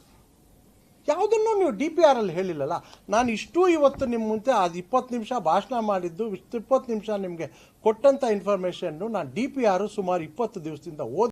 ಯಾವುದನ್ನು ನೀವು ಡಿ ಪಿ ಆರಲ್ಲಿ ಹೇಳಿಲ್ಲಲ್ಲ. ನಾನು ಇಷ್ಟು ಇವತ್ತು ನಿಮ್ಮ ಮುಂದೆ ಅದು ಇಪ್ಪತ್ತು ನಿಮಿಷ ಭಾಷಣ ಮಾಡಿದ್ದು, ಇಷ್ಟು ಇಪ್ಪತ್ತು ನಿಮಿಷ ನಿಮಗೆ ಕೊಟ್ಟಂಥ ಇನ್ಫಾರ್ಮೇಷನ್ನು ನಾನು ಡಿ ಪಿ ಆರು ಸುಮಾರು ಇಪ್ಪತ್ತು ದಿವಸದಿಂದ ಓದಿ